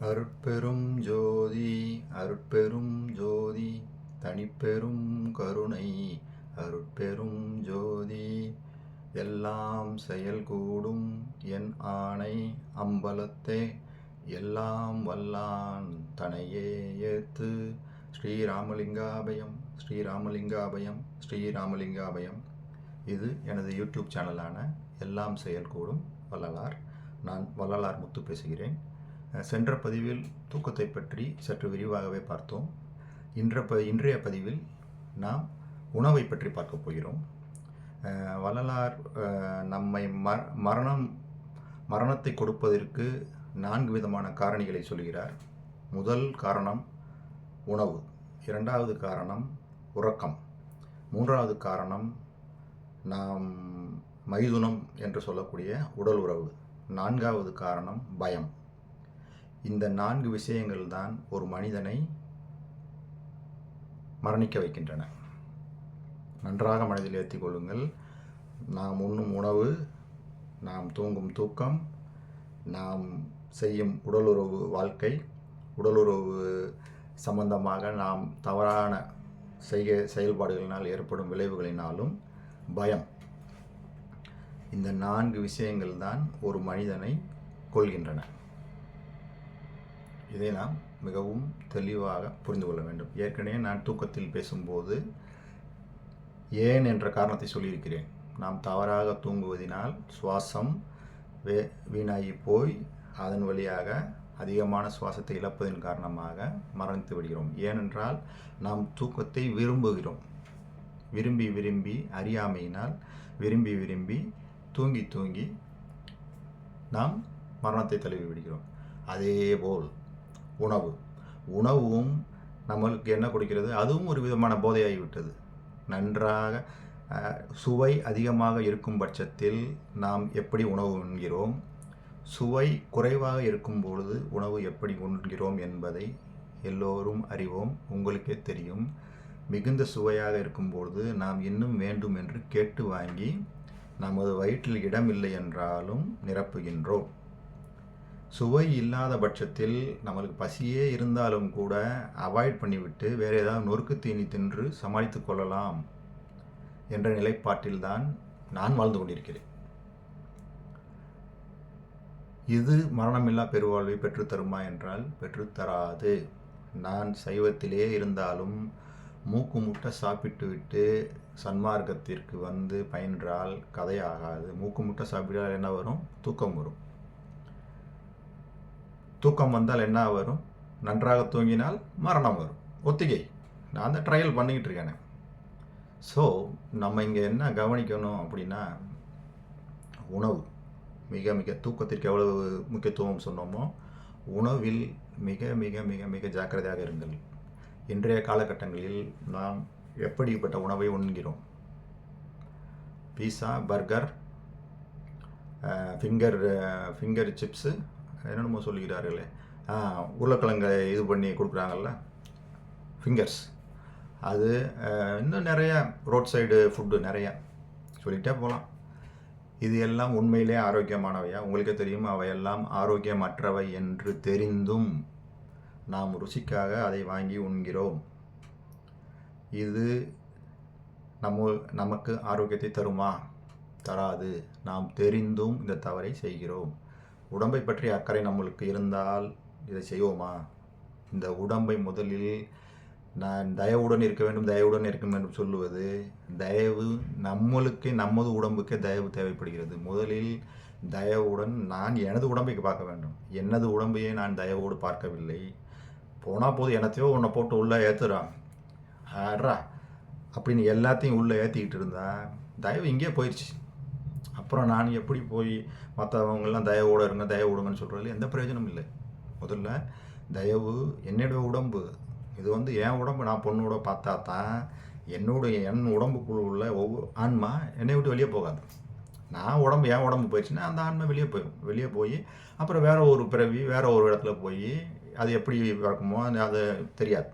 அருட்பெரும் ஜோதி அருட்பெரும் ஜோதி தனிப்பெரும் கருணை அருட்பெரும் ஜோதி. எல்லாம் செயல் கூடும் என் ஆணை அம்பலத்தே எல்லாம் வல்லான் தனையே ஏத்து. ஸ்ரீராமலிங்காபயம் ஸ்ரீராமலிங்காபயம் ஸ்ரீராமலிங்காபயம். இது எனது யூடியூப் சேனலான எல்லாம் செயல் கூடும் வள்ளலார். நான் வள்ளலார் முத்து பேசுகிறேன். சென்ற பதிவில் தூக்கத்தை பற்றி சற்று விரிவாகவே பார்த்தோம். இன்ற ப இன்றைய பதிவில் நாம் உணவை பற்றி பார்க்க போகிறோம். வள்ளலார் நம்மை ம மரணம் மரணத்தை கொடுப்பதற்கு நான்கு விதமான காரணிகளை சொல்கிறார். முதல் காரணம் உணவு. இரண்டாவது காரணம் உறக்கம். மூன்றாவது காரணம் நாம் மைதுனம் என்று சொல்லக்கூடிய உடல் உறவு. நான்காவது காரணம் பயம். இந்த நான்கு விஷயங்கள் தான் ஒரு மனிதனை மரணிக்க வைக்கின்றன. நன்றாக மனதில் ஏற்றிக் கொள்ளுங்கள். நாம் உண்ணும் உணவு நாம் தூங்கும் தூக்கம் நாம் செய்யும் உடலுறவு வாழ்க்கை உடலுறவு சம்பந்தமாக நாம் தவறான செய்க செயல்பாடுகளினால் ஏற்படும் விளைவுகளினாலும் பயம். இந்த நான்கு விஷயங்கள் தான் ஒரு மனிதனை கொள்கின்றன இதை நாம் மிகவும் தெளிவாக புரிந்து கொள்ள வேண்டும். ஏற்கனவே நான் தூக்கத்தில் பேசும்போது ஏன் என்ற காரணத்தை சொல்லியிருக்கிறேன். நாம் தவறாக தூங்குவதினால் சுவாசம் வே வீணாகி போய் அதன் வழியாக அதிகமான சுவாசத்தை இழப்பதன் காரணமாக மரணித்து விடுகிறோம். ஏனென்றால் நாம் தூக்கத்தை விரும்புகிறோம். விரும்பி விரும்பி அறியாமையினால் விரும்பி விரும்பி தூங்கி தூங்கி நாம் மரணத்தை தழுவி விடுகிறோம். அதேபோல் உணவு. உணவும் நம்மளுக்கு என்ன கொடுக்கிறது? அதுவும் ஒரு விதமான போதையாகிவிட்டது. நன்றாக சுவை அதிகமாக இருக்கும் பட்சத்தில் நாம் எப்படி உணவு உண்கிறோம்? சுவை குறைவாக இருக்கும் பொழுது உணவு எப்படி உண்கிறோம் என்பதை எல்லோரும் அறிவோம் உங்களுக்கே தெரியும். மிகுந்த சுவையாக இருக்கும்பொழுது நாம் இன்னும் வேண்டும் என்று கேட்டு வாங்கி நமது வயிற்றில் இடமில்லை என்றாலும் நிரப்புகின்றோம். சுவை இல்லாத பட்சத்தில் நம்மளுக்கு பசியே இருந்தாலும் கூட அவாய்ட் பண்ணிவிட்டு வேறு ஏதாவது நொறுக்கு தீனி தின்று சமாளித்து கொள்ளலாம் என்ற நிலைப்பாட்டில்தான் நான் வாழ்ந்து கொண்டிருக்கிறேன். இது மரணமில்லா பெருவாழ்வை பெற்றுத்தருமா என்றால் பெற்றுத்தராது நான் சைவத்திலே இருந்தாலும் மூக்கு முட்டை சாப்பிட்டு விட்டு சன்மார்க்கத்திற்கு வந்து பயின்றால் கதையாகாது. மூக்கு முட்டை சாப்பிட்டால் என்ன வரும்? தூக்கம் வரும். தூக்கம் வந்தால் என்ன வரும்? நன்றாக தூங்கினால் மரணம் வரும். ஒத்திகை. நான் அந்த ட்ரையல் பண்ணிக்கிட்டு இருக்கேனே. ஸோ நம்ம இங்கே என்ன கவனிக்கணும் அப்படின்னா உணவு. மிக மிக தூக்கத்திற்கு எவ்வளவு முக்கியத்துவம் சொன்னோமோ உணவில் மிக மிக மிக மிக ஜாக்கிரதையாக இருங்கள். இன்றைய காலகட்டங்களில் நாம் எப்படிப்பட்ட உணவை உண்கிறோம்? Pizza burger finger finger chips என்னென்னமோ சொல்லிக்கிறார்களே. உருளைக்கிழங்கை இது பண்ணி கொடுக்குறாங்கல்ல? ஃபிங்கர்ஸ் அது இன்னும் நிறைய ரோட் சைடு ஃபுட்டு நிறையா. சொல்லிகிட்டே போகலாம் இது எல்லாம் உண்மையிலே ஆரோக்கியமானவையா? உங்களுக்கே தெரியும் அவையெல்லாம் ஆரோக்கியமற்றவை என்று தெரிந்தும் நாம் ருசிக்காக அதை வாங்கி உண்கிறோம். இது நம்ம நமக்கு ஆரோக்கியத்தை தருமா? தராது. நாம் தெரிந்தும் இந்த தவறை செய்கிறோம். உடம்பை பற்றிய அக்கறை நம்மளுக்கு இருந்தால் இதை செய்வோமா? இந்த உடம்பை முதலில் நான் தயவுடன் இருக்க வேண்டும் தயவுடன் இருக்க வேண்டும் சொல்லுவது தயவு நம்மளுக்கே நமது உடம்புக்கே தயவு தேவைப்படுகிறது. முதலில் தயவுடன் நான் எனது உடம்பை பார்க்க வேண்டும். எனது உடம்பையே நான் தயவோடு பார்க்கவில்லை. போனால் போது என்னத்தையோ உன்னை போட்டு உள்ளே ஏற்றுறான் ஆட்ரா அப்படின்னு எல்லாத்தையும் உள்ளே ஏற்றிக்கிட்டு இருந்தா தயவு இங்கே போயிடுச்சு அப்புறம் நான் எப்படி போய் மற்றவங்கெல்லாம் தயவோடு இருங்க தயவு விடுங்கன்னு சொல்கிறதுல எந்த பிரயோஜனமும் இல்லை. முதல்ல தயவு என்னோட உடம்பு. இது வந்து என் உடம்பு நான் பொண்ணோட பார்த்தா தான் என்னுடைய என் உடம்புக்குள்ள உள்ள ஒவ்வொரு ஆன்மா என்னை விட்டு வெளியே போகாது. நான் உடம்பு என் உடம்பு போயிடுச்சுன்னா அந்த ஆன்மை வெளியே போயிடும். வெளியே போய் அப்புறம் வேறு ஒரு பிறவி வேறு ஒரு இடத்துல போய் அது எப்படி பிறக்குமோ அது தெரியாது.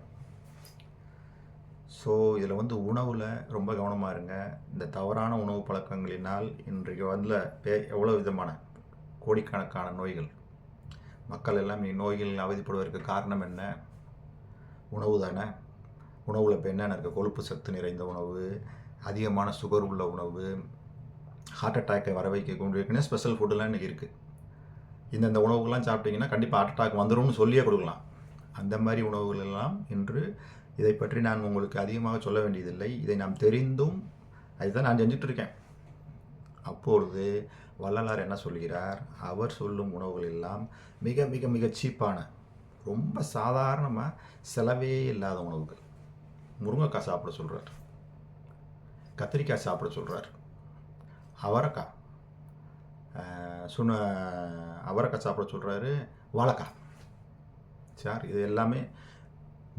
ஸோ இதில் வந்து உணவில் ரொம்ப கவனமாக இருங்க. இந்த தவறான உணவு பழக்கங்களினால் இன்றைக்கு வந்து பே எவ்வளோ விதமான கோடிக்கணக்கான நோய்கள். மக்கள் எல்லாம் நீ நோய்கள் அவதிப்படுவதற்கு காரணம் என்ன? உணவு தானே. உணவில் இப்போ என்னென்ன இருக்குது கொழுப்பு சத்து நிறைந்த உணவு அதிகமான சுகர் உள்ள உணவு ஹார்ட் அட்டாக்கை வர வைக்க கொண்டு இருக்குன்னு ஸ்பெஷல் ஃபுட்டெல்லாம் இன்றைக்கி இருக்குது இந்தந்த உணவுகள்லாம் சாப்பிட்டிங்கன்னா கண்டிப்பாக ஹார்ட் அட்டாக் வந்துரும்னு சொல்லியே கொடுக்கலாம். அந்த மாதிரி உணவுகள் எல்லாம் இன்று இதை பற்றி நான் உங்களுக்கு அதிகமாக சொல்ல வேண்டியதில்லை. இதை நாம் தெரிந்தும் அதுதான் நான் செஞ்சுட்டு இருக்கேன் அப்பொழுது வள்ளலார் என்ன சொல்கிறார்? அவர் சொல்லும் உணவுகள் எல்லாம் மிக மிக மிக சீப்பான ரொம்ப சாதாரணமாக செலவே இல்லாத உணவுகள். முருங்கைக்காய் சாப்பிட சொல்கிறார் கத்திரிக்காய் சாப்பிட சொல்கிறார் அவரைக்காய் சுன அவரைக்காய் சாப்பிட சொல்கிறாரு வாழைக்காய். சார் இது எல்லாமே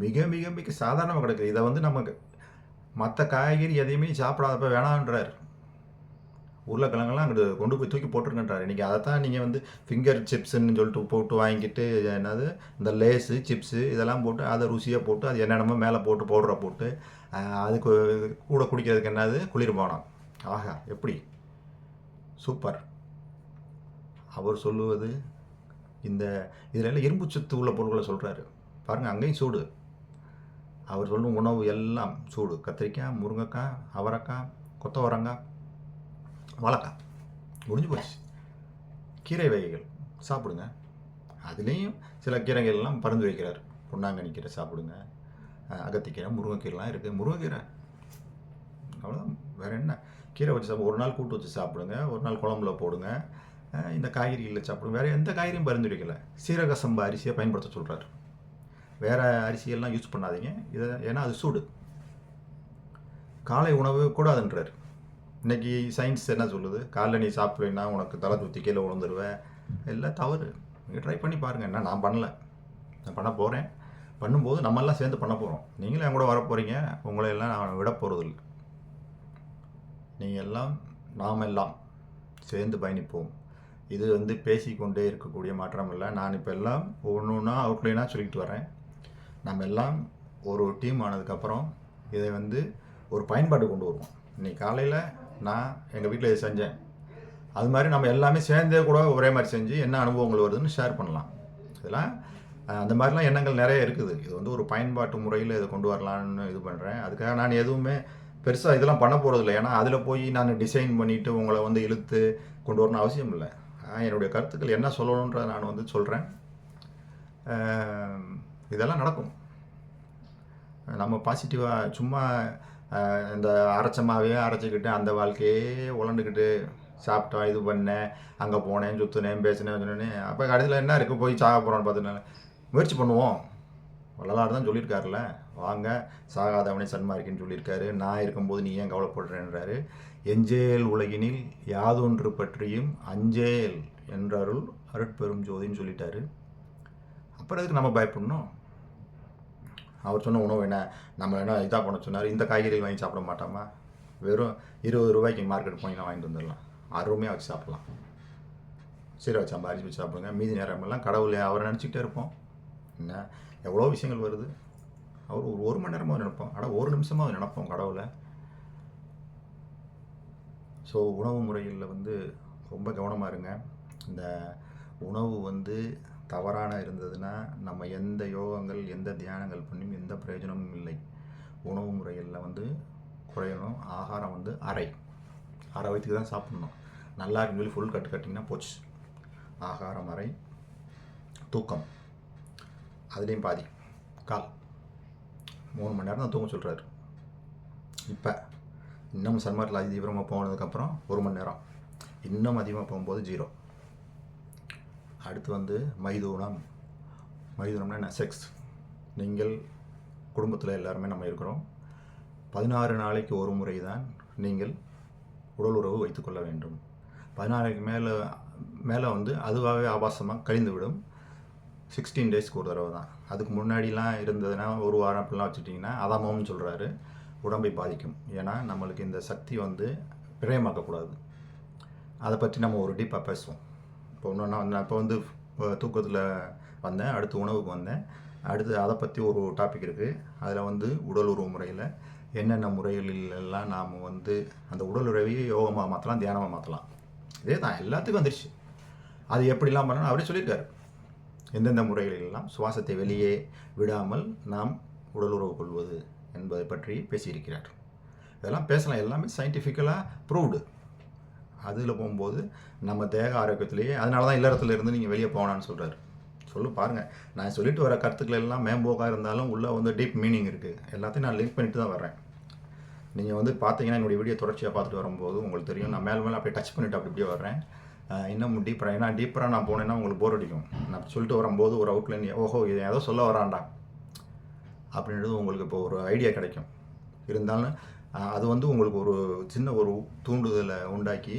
மிக மிக மிக சாதாரணமாக கிடைக்குது. இதை வந்து நமக்கு மற்ற காய்கறி எதையுமே சாப்பிடாதப்ப வேணான்றார். உருளைக்கிழங்கெல்லாம் அங்கிட்டு கொண்டு போய் தூக்கி போட்டுருங்கன்றார். இன்றைக்கி அதை தான் நீங்கள் வந்து ஃபிங்கர் சிப்ஸுன்னு சொல்லிட்டு போட்டு வாங்கிட்டு என்னது இந்த லேஸு சிப்ஸு இதெல்லாம் போட்டு அதை ருசியாக போட்டு அது என்னென்னமோ மேலே போட்டு பவுடரை போட்டு அதுக்கு கூட குடிக்கிறதுக்கு என்னது குளிர்பானம். ஆஹா எப்படி? சூப்பர். அவர் சொல்லுவது இந்த இதில் எல்லாம் இரும்பு சத்து உள்ள பொருட்களை சொல்கிறாரு பாருங்கள் அங்கேயும் சூடு. அவர் சொல்லும் உணவு எல்லாம் சூடு. கத்திரிக்காய் முருங்கைக்காய் அவரைக்காய் கொத்தவரங்காய் வாழைக்காய். முடிஞ்சு போச்சு. கீரை வகைகள். சாப்பிடுங்க. அதுலேயும் சில கீரைகள் எல்லாம் வைக்கிறார் பொன்னாங்கண்ணி கீரை சாப்பிடுங்க. அகத்திக்கீரை முருங்கைக்கீரைலாம் இருக்குது முருங்கைக்கீரை. அவ்வளோதான் வேறு என்ன? கீரை வச்சு சாப்பிடு ஒரு நாள் கூட்டு வச்சு சாப்பிடுங்க. ஒரு நாள் குழம்புல போடுங்க. இந்த காய்கறிகளில் சாப்பிடுங்க. வேறு எந்த காய்கறியும் பரிந்துரைக்கலை. சீரக சம்பா அரிசியை பயன்படுத்த சொல்கிறார் வேறு அரிசியெல்லாம் யூஸ் பண்ணாதீங்க. இதை ஏன்னா அது சூடு. காலை உணவு கூடாதுன்றார். இன்றைக்கி சயின்ஸ் என்ன சொல்லுது? காலைல நீ சாப்பிட்றீன்னா உனக்கு தலை தூத்தி கீழே விழுந்துருவேன் எல்லாம் தவறு. நீங்கள் ட்ரை பண்ணி பாருங்கள் என்ன நான் பண்ணலை. நான் பண்ண போகிறேன் பண்ணும்போது நம்மெல்லாம் சேர்ந்து பண்ண போகிறோம் நீங்களும் என் கூட வர போகிறீங்க உங்களை எல்லாம் நான் விட போகிறதில்ல நீங்கள் எல்லாம் நாம் எல்லாம் சேர்ந்து பயணிப்போம். இது வந்து பேசிக்கொண்டே இருக்கக்கூடிய மாற்றம் இல்லை நான் இப்போ எல்லாம் ஒன்று ஒன்றா அவுட்லைனாக சொல்லிட்டு வரேன். நம்ம எல்லாம் ஒரு டீம் ஆனதுக்கப்புறம் இதை வந்து ஒரு பயன்பாடு கொண்டு வருவோம். இன்னைக்கு காலையில் நான் எங்கள் வீட்டில் இதை செஞ்சேன். அது மாதிரி நம்ம எல்லாமே சேர்ந்தே கூட ஒரே மாதிரி செஞ்சு என்ன அனுபவங்கள் வருதுன்னு ஷேர் பண்ணலாம். இதெல்லாம் அந்த மாதிரிலாம் எண்ணங்கள் நிறைய இருக்குது. இது வந்து ஒரு பயன்பாட்டு முறையில் இதை கொண்டு வரலான்னு இது பண்ணுறேன் அதுக்காக நான் எதுவுமே பெருசாக இதெல்லாம் பண்ண போகிறதில்ல ஏன்னா அதில் போய் நான் டிசைன் பண்ணிவிட்டு உங்களை வந்து இழுத்து கொண்டு வரணும் அவசியம் இல்லை. என்னுடைய கருத்துக்கள் என்ன சொல்லணுன்றதை நான் வந்து சொல்கிறேன் இதெல்லாம் நடக்கும். நம்ம பாசிட்டிவாக சும்மா இந்த அரைச்சமாகவே அரைச்சிக்கிட்டு அந்த வாழ்க்கையே உழண்டுக்கிட்டு சாப்பிட்டோம் இது பண்ணேன் அங்கே போனேன் சுற்றுனேன் பேசினேன் சொன்னேன் அப்போ கடைசியில் என்ன இருக்குது போய் சாக போகிறோன்னு பார்த்தீங்கன்னா முயற்சி பண்ணுவோம். வள்ளலார் தான் சொல்லியிருக்காருல்ல. வாங்க சாகாதவனே சன்மார்க்கின்னு சொல்லியிருக்காரு. நான் இருக்கும்போது நீ ஏன் கவலைப்படுறேன்றாரு. எஞ்சேல் உலகினில் யாதொன்று பற்றியும் அஞ்சேல் என்றருள் அருட்பெரும் ஜோதின்னு சொல்லிட்டாரு. அப்புறம் எதுக்கு நம்ம பயப்படணும்? அவர் சொன்ன உணவு என்ன? நம்ம என்ன இதாக பண்ண சொன்னார்? இந்த காய்கறிகள் வாங்கி சாப்பிட மாட்டோமா? வெறும் இருபது ரூபாய்க்கு மார்க்கெட் போய் நான் வாங்கிட்டு வந்துடலாம். அருமையாக வச்சு சாப்பிட்லாம். சீரக சம்பா அரிசி வச்சு சாப்பிடுங்க. மீதி நேரமெல்லாம் கடவுளை அவரை நினச்சிக்கிட்டே இருப்போம். என்ன? எவ்வளோ விஷயங்கள் வருது. அவர் ஒரு ஒரு மணி நேரமாக நினைப்போம். ஆனால் ஒரு நிமிஷமாக நினைப்போம் கடவுளை. ஸோ உணவு முறைகளில் வந்து ரொம்ப கவனமாக இருங்க. இந்த உணவு வந்து தவறான இருந்ததுன்னா நம்ம எந்த யோகங்கள் எந்த தியானங்கள் பண்ணியும் எந்த பிரயோஜனமும் இல்லை. உணவு முறைகளில் வந்து குறையணும். ஆகாரம் வந்து அரை. அரை வயிற்றுக்கு தான் சாப்பிடணும். நல்லா இருக்குன்னு சொல்லி ஃபுல் கட்டு கட்டிங்கன்னா போச்சு. ஆகாரம் அரை. தூக்கம். அதுலேயும் பாதி. கால். மூணு மணி நேரம் தான் தூங்க சொல்கிறாரு இப்போ இன்னும் சன்மார்க்கில் அதி தீவிரமாக போனதுக்கப்புறம் ஒரு மணி நேரம். இன்னும் அதிகமாக போகும்போது ஜீரோ அடுத்து வந்து மைதூனம். மைதூனம்னா என்ன? செக்ஸ் நீங்கள் குடும்பத்தில் எல்லாருமே நம்ம இருக்கிறோம். பதினாறு நாளைக்கு ஒரு முறை தான் நீங்கள் உடல் உறவு வைத்துக்கொள்ள வேண்டும். பதினாறுக்கு மேலே மேலே வந்து அதுவாகவே ஆபாசமாக கழிந்து விடும் சிக்ஸ்டீன் டேஸ்க்கு ஒரு தடவை தான். அதுக்கு முன்னாடிலாம் இருந்ததுன்னா ஒரு வாரம் அப்படிலாம் வச்சுட்டிங்கன்னா அதாமம்னு சொல்கிறாரு உடம்பை பாதிக்கும். ஏன்னா நம்மளுக்கு இந்த சக்தி வந்து பிரயமாக்கக்கூடாது. அதை பற்றி நம்ம ஒரு டீப்பாக பேசுவோம். இப்போ ஒன்று நான் நான் இப்போ வந்து தூக்கத்தில் வந்தேன் அடுத்து உணவுக்கு வந்தேன். அடுத்து அதை பற்றி ஒரு டாபிக் இருக்குது அதில் வந்து உடல் உறவு முறையில் என்னென்ன முறைகளிலெல்லாம் நாம் வந்து அந்த உடல் உறவையே யோகமாக மாற்றலாம் தியானமாக மாற்றலாம் இதே தான் எல்லாத்துக்கும் வந்துருச்சு. அது எப்படிலாம் பண்ணணும் அவரே சொல்லியிருக்காரு. எந்தெந்த முறைகளிலெல்லாம் சுவாசத்தை வெளியே விடாமல் நாம் உடலுறவு கொள்வது என்பதை பற்றி பேசியிருக்கிறார். இதெல்லாம் பேசலாம். எல்லாமே சயின்டிஃபிக்கலாக ப்ரூவ்டு அதில் போகும்போது நம்ம தேக ஆரோக்கியத்திலேயே அதனால தான் இல்லறத்துல இருந்து நீங்கள் வெளியே போகலான்னு சொல்கிறாரு சொல்லு பாருங்கள் நான் சொல்லிட்டு வர கருத்துக்கள் எல்லாம் மேம்போக்காக இருந்தாலும் உள்ளே வந்து டீப் மீனிங் இருக்குது எல்லாத்தையும் நான் லிங்க் பண்ணிட்டு தான் வரேன் நீங்கள் வந்து பார்த்தீங்கன்னா என்னுடைய வீடியோ தொடர்ச்சியாக பார்த்துட்டு வரும்போது உங்களுக்கு தெரியும் நான் மேலே மேலே அப்படியே டச் பண்ணிட்டு அப்படி இப்படியே வர்றேன். இன்னமும் இன்னும் டீப்பராக ஏன்னா டீப்பராக நான் போனேன்னா உங்களுக்கு போர் அடிக்கும். நான் சொல்லிட்டு வரும்போது ஒரு அவுட்லைன் ஓஹோ இது ஏதோ சொல்ல வரான்டா அப்படின்றது உங்களுக்கு இப்போ ஒரு ஐடியா கிடைக்கும். இருந்தாலும் அது வந்து உங்களுக்கு ஒரு சின்ன ஒரு தூண்டுதலை உண்டாக்கி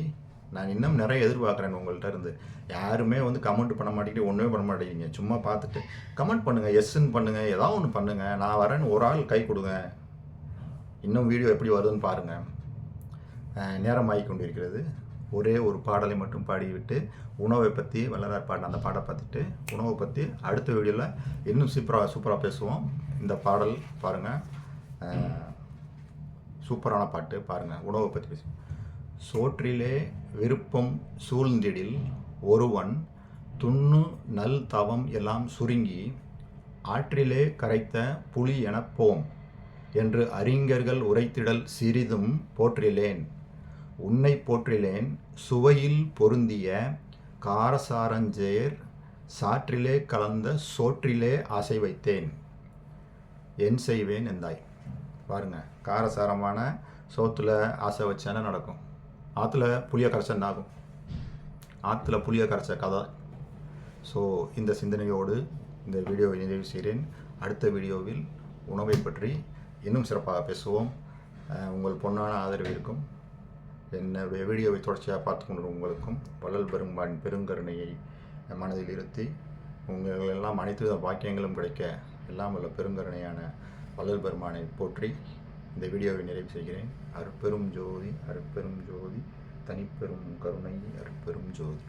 நான் இன்னும் நிறைய எதிர்பார்க்குறேன் உங்கள்கிட்ட இருந்து. யாருமே வந்து கமெண்ட் பண்ண மாட்டேங்கிட்டு ஒன்றுமே பண்ண மாட்டேங்கிறீங்க சும்மா பார்த்துட்டு கமெண்ட் பண்ணுங்கள் எஸ்ன்னு பண்ணுங்கள் ஏதாவது ஒன்று பண்ணுங்கள் நான் வரேன்னு ஒரு ஆள் கை கொடுங்க. இன்னும் வீடியோ எப்படி வருதுன்னு பாருங்கள் நேரம் ஆகி கொண்டிருக்கிறது ஒரே ஒரு பாடலை மட்டும் பாடிவிட்டு உணவை பற்றி வள்ளலார் பாடின அந்த பாடை பார்த்துட்டு உணவை பற்றி அடுத்த வீடியோவில் இன்னும் சூப்பராக சூப்பராக பேசுவோம். இந்த பாடல் பாருங்கள் சூப்பரான பாட்டு பாருங்கள் உணவை பற்றி பேசி சோற்றிலே விருப்பம் சூழ்ந்திடில் ஒருவன் துண்ணு நல் தவம் எல்லாம் சுருங்கி ஆற்றிலே கரைத்த புலி எனப்போம் என்று அறிஞர்கள் உரைத்திடல் சிறிதும் போற்றிலேன். உன்னை போற்றிலேன் சுவையில் பொருந்திய காரசாரஞ்சேர் சாற்றிலே கலந்த சோற்றிலே ஆசை வைத்தேன். என் செய்வேன் எந்தாய் பாருங்க காரசாரமான சோத்தில் ஆசை வச்சானே நடக்கும்? ஆற்றுல புளிய கரைச்சன் ஆகும்? ஆற்றுல புளிய கரைச்ச கதை. ஸோ இந்த சிந்தனையோடு இந்த வீடியோவை நிறைவு செய்கிறேன். அடுத்த வீடியோவில் உணவை பற்றி இன்னும் சிறப்பாக பேசுவோம். உங்கள் பொன்னான ஆதரவு இருக்கும். என்னுடைய வீடியோவை தொடர்ச்சியாக பார்த்து கொண்டு உங்களுக்கும் வள்ளல் பெரும்பான் பெருங்கருணையை மனதில் இருத்தி உங்கள் எல்லாம் அனைத்து வித பாக்கியங்களும் கிடைக்க எல்லாம் உள்ள பெருங்கருணையான வள்ளல் பெருமானை போற்றி இந்த வீடியோவை நிறைவு செய்கிறேன். அற்பெரும் ஜோதி அற்பெரும் ஜோதி தனிப்பெரும் கருணை அற்பெரும் ஜோதி.